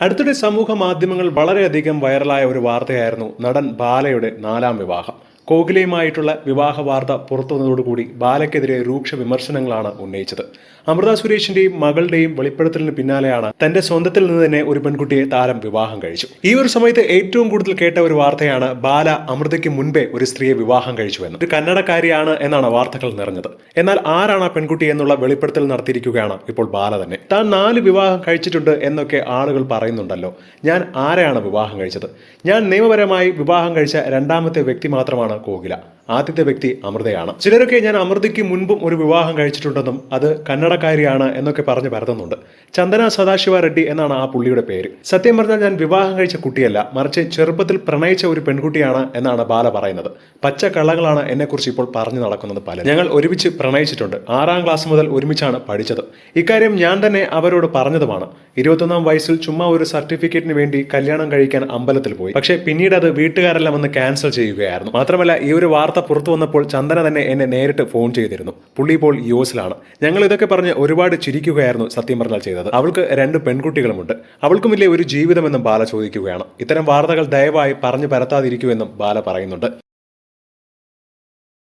അടുത്തിടെ സമൂഹ മാധ്യമങ്ങൾ വളരെയധികം വൈറലായ ഒരു വാർത്തയായിരുന്നു നടൻ ബാലയുടെ നാലാം വിവാഹം. കോകിലയുമായിട്ടുള്ള വിവാഹ വാർത്ത പുറത്തു വന്നതോടുകൂടി ബാലയ്ക്കെതിരെ രൂക്ഷ വിമർശനങ്ങളാണ് ഉന്നയിച്ചത്. അമൃത സുരേഷിന്റെയും മകളുടെയും വെളിപ്പെടുത്തലിന് പിന്നാലെയാണ് തന്റെ സ്വന്തത്തിൽ നിന്ന് തന്നെ ഒരു പെൺകുട്ടിയെ താരം വിവാഹം കഴിച്ചു. ഈ ഒരു സമയത്ത് ഏറ്റവും കൂടുതൽ കേട്ട ഒരു വാർത്തയാണ് ബാല അമൃതയ്ക്ക് മുൻപേ ഒരു സ്ത്രീയെ വിവാഹം കഴിച്ചു എന്ന്. ഒരു കന്നഡക്കാരിയാണ് എന്നാണ് വാർത്തകൾ നിറഞ്ഞത്. എന്നാൽ ആരാണ് ആ പെൺകുട്ടി എന്നുള്ള വെളിപ്പെടുത്തൽ നടത്തിയിരിക്കുകയാണ് ഇപ്പോൾ ബാല തന്നെ. താൻ നാല് വിവാഹം കഴിച്ചിട്ടുണ്ട് എന്നൊക്കെ ആളുകൾ പറയുന്നുണ്ടല്ലോ. ഞാൻ ആരെയാണ് വിവാഹം കഴിച്ചത്? ഞാൻ നിയമപരമായി വിവാഹം കഴിച്ച രണ്ടാമത്തെ വ്യക്തി മാത്രമാണ് കോകില. ആദ്യത്തെ വ്യക്തി അമൃതയാണ്. ചിലരൊക്കെ ഞാൻ അമൃതയ്ക്ക് മുൻപും ഒരു വിവാഹം കഴിച്ചിട്ടുണ്ടെന്നും അത് കന്നഡക്കാരിയാണ് എന്നൊക്കെ പറഞ്ഞ് പരത്തുന്നുണ്ട്. ചന്ദന സദാശിവ റെഡ്ഡി എന്നാണ് ആ പുള്ളിയുടെ പേര്. സത്യം പറഞ്ഞാൽ ഞാൻ വിവാഹം കഴിച്ച കുട്ടിയല്ല മറിച്ച് ചെറുപ്പത്തിൽ പ്രണയിച്ച ഒരു പെൺകുട്ടിയാണ് എന്നാണ് ബാല പറയുന്നത്. പച്ച കള്ളങ്ങളാണ് എന്നെക്കുറിച്ച് ഇപ്പോൾ പറഞ്ഞു നടക്കുന്നത് പല ഞങ്ങൾ ഒരുമിച്ച് പ്രണയിച്ചിട്ടുണ്ട്. ആറാം ക്ലാസ് മുതൽ ഒരുമിച്ചാണ് പഠിച്ചത്. ഇക്കാര്യം ഞാൻ തന്നെ അവരോട് പറഞ്ഞതുമാണ്. ഇരുപത്തൊന്നാം വയസ്സിൽ ചുമ്മാ ഒരു സർട്ടിഫിക്കറ്റിന് വേണ്ടി കല്യാണം കഴിക്കാൻ അമ്പലത്തിൽ പോയി. പക്ഷേ പിന്നീട് അത് വീട്ടുകാരെല്ലാം വന്ന് ക്യാൻസൽ ചെയ്യുകയായിരുന്നു. മാത്രമല്ല ഈ ഒരു വാർത്ത പുറത്തു വന്നപ്പോൾ ചന്ദന തന്നെ എന്നെ നേരിട്ട് ഫോൺ ചെയ്തിരുന്നു. പുള്ളി ഇപ്പോൾ യു എസിലാണ്. ഞങ്ങൾ ഇതൊക്കെ പറഞ്ഞ് ഒരുപാട് ചിരിക്കുകയായിരുന്നു സത്യം പറഞ്ഞാൽ ചെയ്തത്. അവൾക്ക് രണ്ട് പെൺകുട്ടികളുമുണ്ട്. അവൾക്കും ഇല്ലേ ഒരു ജീവിതമെന്നും ബാല ചോദിക്കുകയാണ്. ഇത്തരം വാർത്തകൾ ദയവായി പറഞ്ഞു പരത്താതിരിക്കുമെന്നും ബാല പറയുന്നുണ്ട്.